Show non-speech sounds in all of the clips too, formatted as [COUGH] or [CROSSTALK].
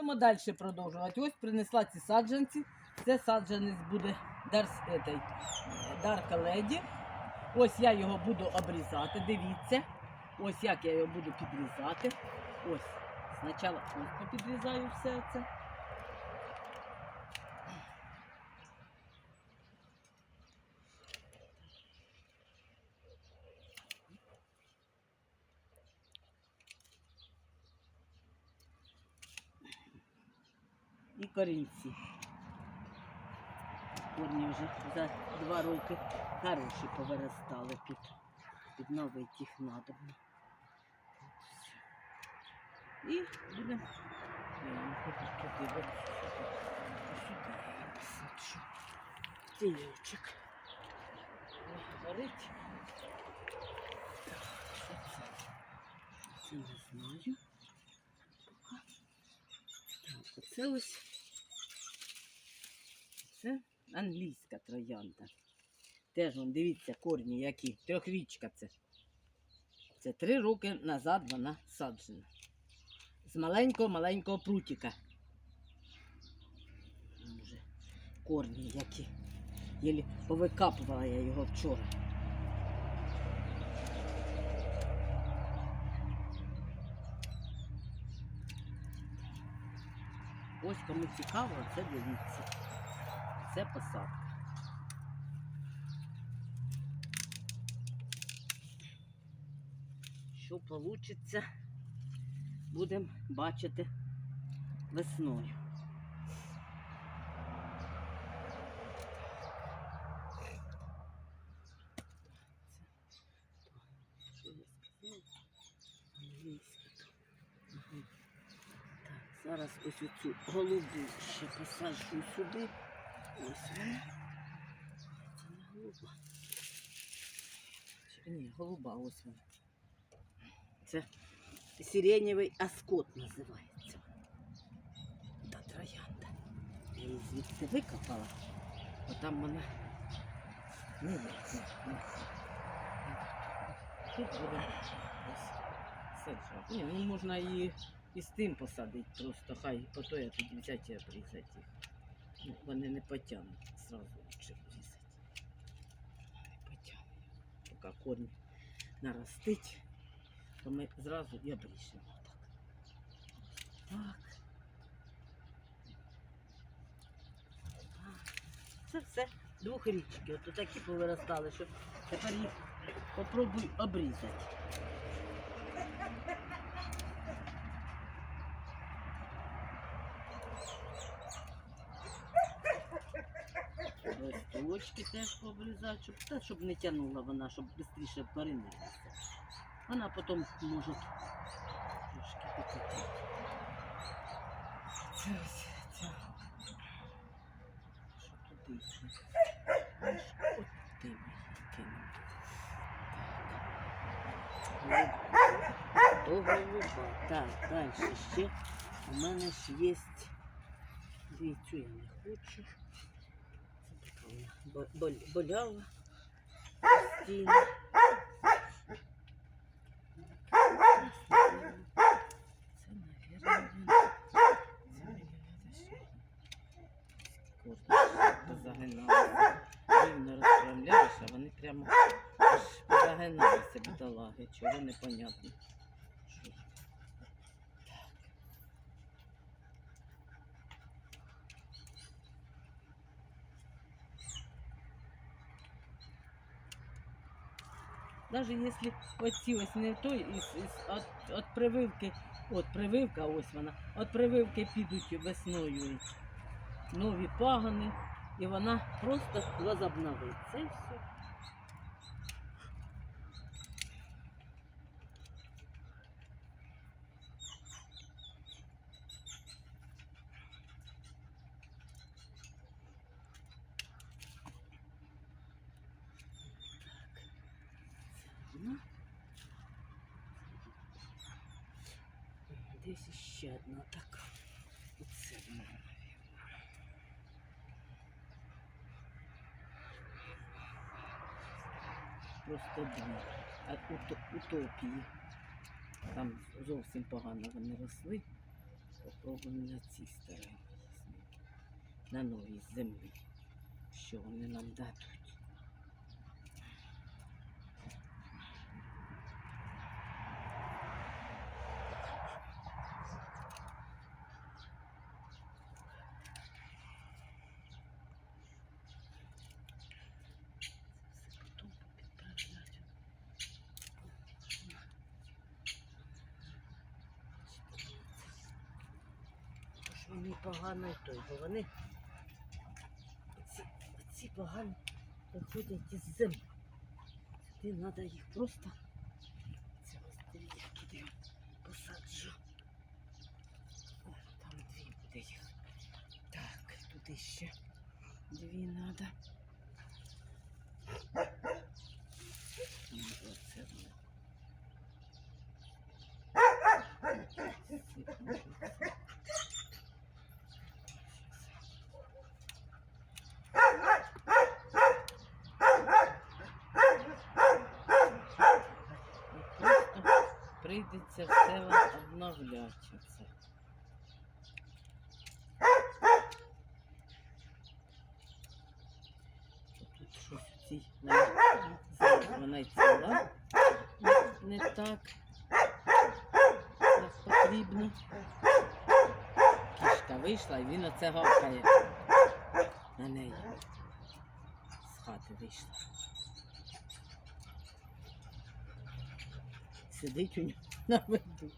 Будемо далі продовжувати. Ось принесла ці саджанці. Це саджанець буде Дарка Леді. Ось я його буду обрізати. Дивіться. Ось як я його буду підрізати. Ось. Спочатку ось попідрізаю все це. Корінці. Корні вже за два роки хороші повиростали під, під новий їх надобно. І будемо. Туди, посаджу. Тіючок. Горить. Це не знаю. Так, оце ось. Це англійська троянда. Теж, вон, дивіться, корні які. Трьохрічка це. Це три роки назад вона саджена. З маленького-маленького прутика. Вон Вже корні які. Єлі повикапувала я його вчора. Ось кому цікаво, це дивіться. Це посадка. Що вийде, будемо бачити весною. Зараз ось оцю голубу ще посаджу сюди. Ось вона. Це не голуба. Чи- Ні, голуба, ось вона. Це сиренєвий аскот називається. Та троянда. Я її звідси викопала, а там вона. Ні, ні, ні, ні. Тут буде ось саджати. Ні, ну можна і, і з тим посадити просто, хай пото я тоді взяти і обрізати їх. Ну, вони не потягнуть, зразу лучше обрізати. Не потягнуть. Поки корінь наростить, то ми зразу і обріжемо. Так. Так. Це все двохрічки. От такі повиростали, що тепер їх попробуй обрізати. Листочки теж пообрізати, щоб, та, щоб не тягнула вона, щоб швидше перемилася. Вона потім може трошки покатати. Це ось ця. Що туди от ти ми кинемо. Так. То. Так, далі ще. У мене ж є. Дивіться, я не хочу. Це така вона бо- бол- боляла постійно. Це, навірно, загиналися. Рівно розправляєш, вони прямо аж загиналися бідолаги. Чого непонятно. Даже если оці ось не той, із, із, от, от прививки, от прививка, ось вона, от прививки підуть весною нові пагани, і вона просто возобновиться Це все. Десь іще одна така. Оце. Просто дві. А уто- утопії. Там зовсім погано вони росли. От. Спробуємо на цій стороні. На новій землі. Що вони нам дадуть? Потім підправляти. Вони погано і той, бо вони ці, ці погано виходять із землі. Сюди треба їх просто це ось туди посаджу. О, там дві буде їх. Так, туди ще дві треба. Оце воно. Сипну тут. І просто прийдеться все обновляти. Тут щось в вона й ціла. Не так, як потрібно. Кішка вийшла і він оце гавкає на неї. З хати вийшла. Сидить у нього на виду.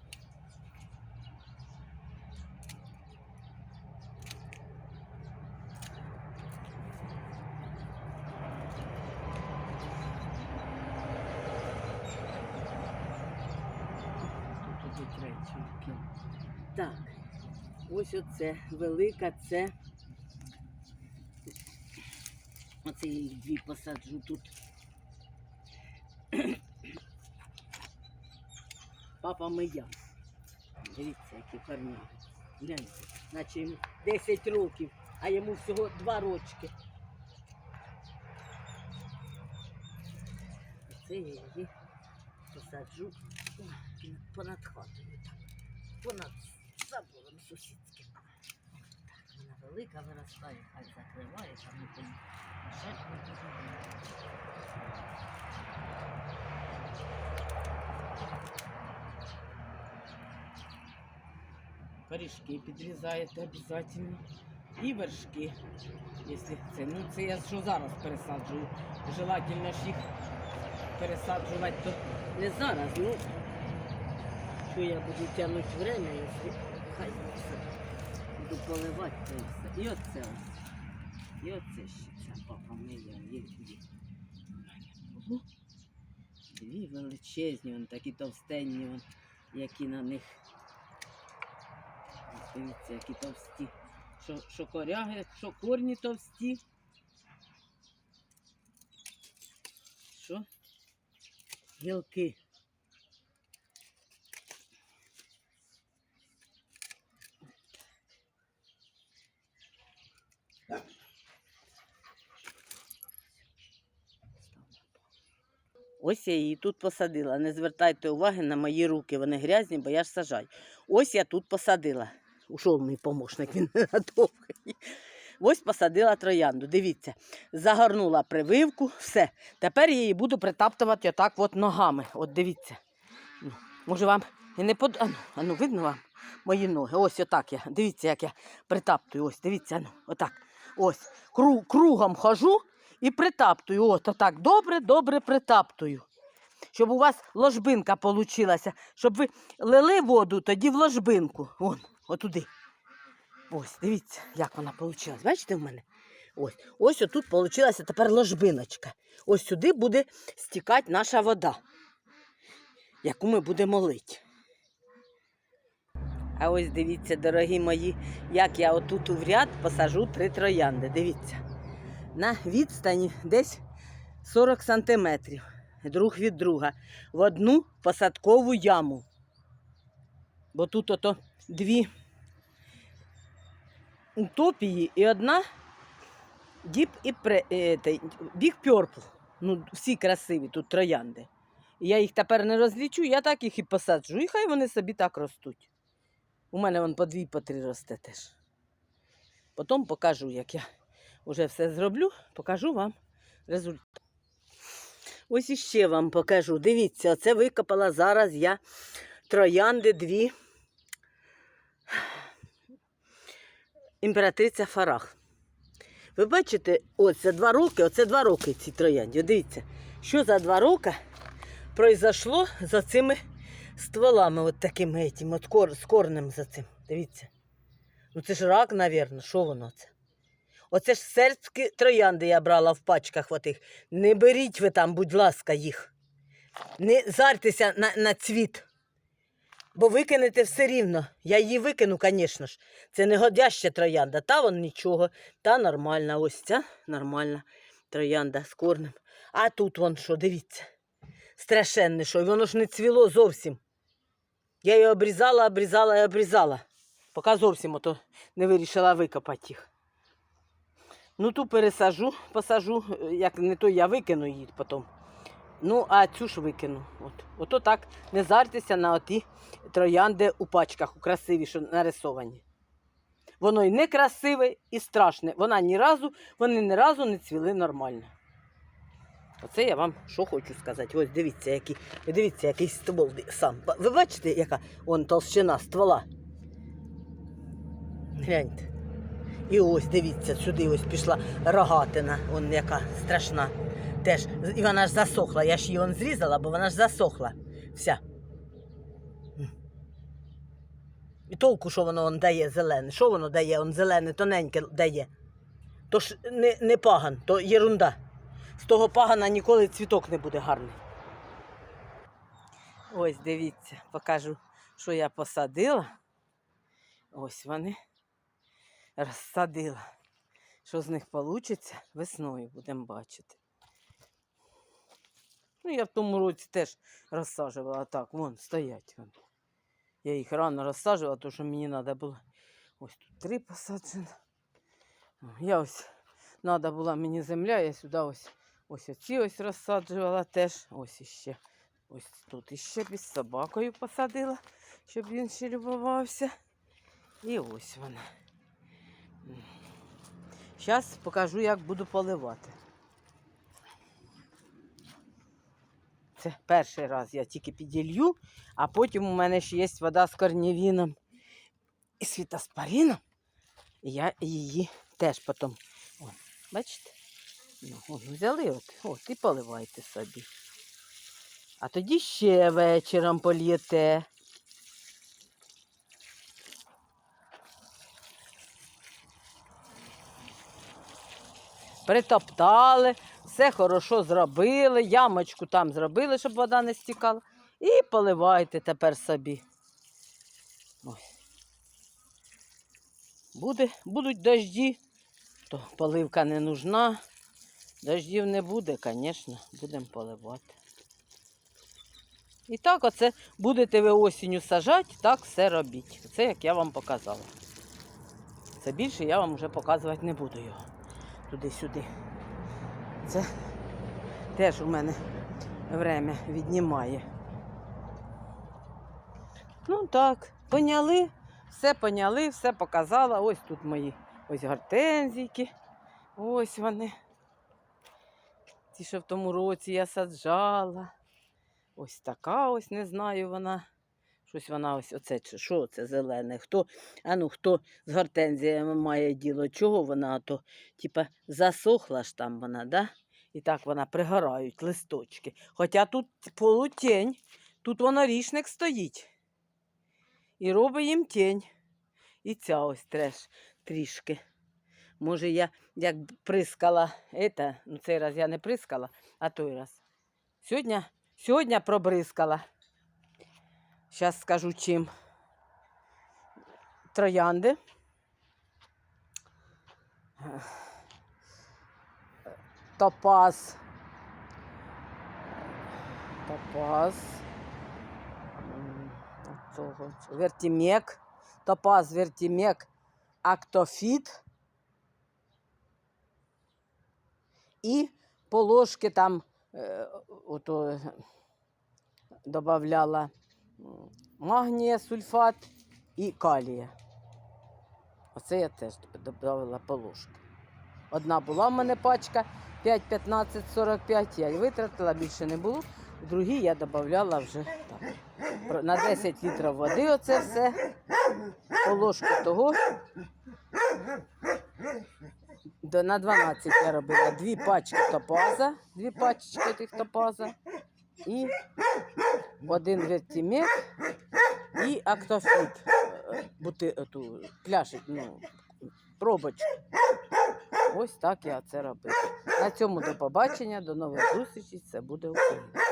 Тут туди третю кину. Так, ось оце велика це. Оце я їх дві посаджу тут. Папа Мия. Дивіться, які корні. Гляньте, наче йому 10 років, а йому всього 2 рочки. Оце я її посаджу понад хатою. Понад сусідським. Так, вона велика виростає, хай закриває, там не дуже. Корешки підрізаєте обов'язково. І вершки, якщо це. Ну це я що зараз пересаджую. Желательно ж їх пересаджувати то не зараз, ну що я буду тягнути время, якщо хай все. Буду поливати то і все. І оце ось. І оце ще ця папа моя є дві. Дві величезні, вон такі товстенні, вон, які на них. Дивіться, які товсті. Що, що коряги, товсті. Що? Гілки. Ось я її тут посадила. Не звертайте уваги на мої руки, вони грязні, бо я ж сажаю. Ось я тут посадила. Ушов мій помощник, він [LAUGHS] довгий. Ось посадила троянду. Дивіться, загорнула прививку, все. Тепер я її буду притаптувати отак от ногами. От дивіться. Може вам і не под... Ану, ану, видно вам мої ноги? Ось отак я. Дивіться, як я притаптую. Ось, дивіться, ану, отак. Ось. Кру... Кругом хожу і притаптую. От отак. Добре, добре притаптую. Щоб у вас ложбинка получилася. Щоб ви лили воду тоді в ложбинку. Вон, отуди. Ось, дивіться, як вона вийшла. Бачите в мене? Ось, ось отут вийшла тепер ложбиночка. Ось сюди буде стікати наша вода, яку ми будемо лити. А ось дивіться, дорогі мої, як я отут в ряд посажу три троянди. Дивіться. На відстані десь 40 сантиметрів друг від друга в одну посадкову яму. Бо тут ото дві утопії і одна діп і пре, е, те, Big Purple. Ну, всі красиві тут троянди. Я їх тепер не розлічу, я так їх і посаджу, і хай вони собі так ростуть. У мене вон по дві, по три росте теж. Потім покажу, як я вже все зроблю, покажу вам результат. Ось іще вам покажу. Дивіться, оце викопала зараз я троянди дві. Імператриця Фарах. Ви бачите, за два роки, оце два роки ці троянді. Дивіться, що за два роки произошло за цими стволами, от такими от кор, з корнем за цим. Дивіться. Ну це ж рак, мабуть, що воно це? Оце ж сербські троянди я брала в пачках отих. Не беріть ви там, будь ласка, їх. Не зартеся на, на цвіт. Бо викинете все рівно. Я її викину, звісно ж. Це не годяща троянда. Та вон нічого. Та нормальна. Ось ця нормальна троянда з корнем. А тут вон що, дивіться. Страшенне що, воно ж не цвіло зовсім. Я її обрізала, обрізала і обрізала. Поки зовсім ото не вирішила викопати їх. Ну, ту пересажу, посажу, е, як не то я викину її потім. Ну, а цю ж викину. От. Ото так не зартеся на оті троянди у пачках, у красиві, що нарисовані. Воно і не красиве, і страшне. Вона ні разу, вони ні разу не цвіли нормально. Оце я вам що хочу сказати. Ось дивіться, який, дивіться, який ствол сам. Ви бачите, яка он толщина ствола? Гляньте. І ось дивіться, сюди ось пішла рогатина, он яка страшна. Теж, і вона ж засохла. Я ж її он зрізала, бо вона ж засохла. Вся. І толку, що воно он дає зелене. Що воно дає? Он зелене, тоненьке дає. То ж не, не паган, то єрунда. З того пагана ніколи цвіток не буде гарний. Ось дивіться, покажу, що я посадила. Ось вони розсадила. Що з них вийде, весною будемо бачити. Ну, я в тому році теж розсаджувала так, вон стоять. Вон. Я їх рано розсаджувала, тому що мені треба було. Ось тут три посаджені. Я ось треба була мені земля, я сюди ось ось оці ось розсаджувала теж. Ось іще. Ось тут іще під собакою посадила, щоб він ще любувався. І ось вона. Зараз покажу, як буду поливати. Це перший раз я тільки піділью, а потім у мене ще є вода з корнівіном і світоспоріном. І я її теж потім. О, бачите? Ну, взяли от, от і поливайте собі. А тоді ще вечором полієте. Притоптали, все хорошо зробили, ямочку там зробили, щоб вода не стікала. І поливайте тепер собі. Ось. Буде, будуть дожді, то поливка не нужна. Дождів не буде, звісно, будемо поливати. І так оце будете ви осінню сажати, так все робіть. Це як я вам показала. Це більше я вам вже показувати не буду його. Туди-сюди. Це теж у мене время віднімає. Ну так, поняли, все поняли, все показала. Ось тут мої ось гортензійки. Ось вони. Ті, що в тому році я саджала. Ось така ось, не знаю вона. Щось вона ось оце, що це зелене? Хто, а ну, хто з гортензіями має діло? Чого вона то, типа, засохла ж там вона, да? І так вона пригорають листочки. Хоча тут полутень, тут воно річник стоїть. І робить їм тінь. І ця ось треш трішки. Може, я як прискала, это, ну цей раз я не прискала, а той раз. Сьогодні, сьогодні пробризкала. Зараз скажу чим. Троянди. Топаз. Топаз. Вертімек. Топаз, вертімек, актофіт. І по ложки там е, ото, добавляла м, магнія, сульфат і калія. Оце я теж додавала положку. Одна була в мене пачка 5, 15, 45, я її витратила, більше не було. В другій я додавала вже так. На 10 літрів води оце все. По ложку того. На 12 я робила дві пачки топаза, дві пачечки тих топаза і один вертімек і актофіт. Бути ту пляшить, ну, пробочку. Ось так я це робила. На цьому до побачення, до нових зустрічей. Це буде Україна.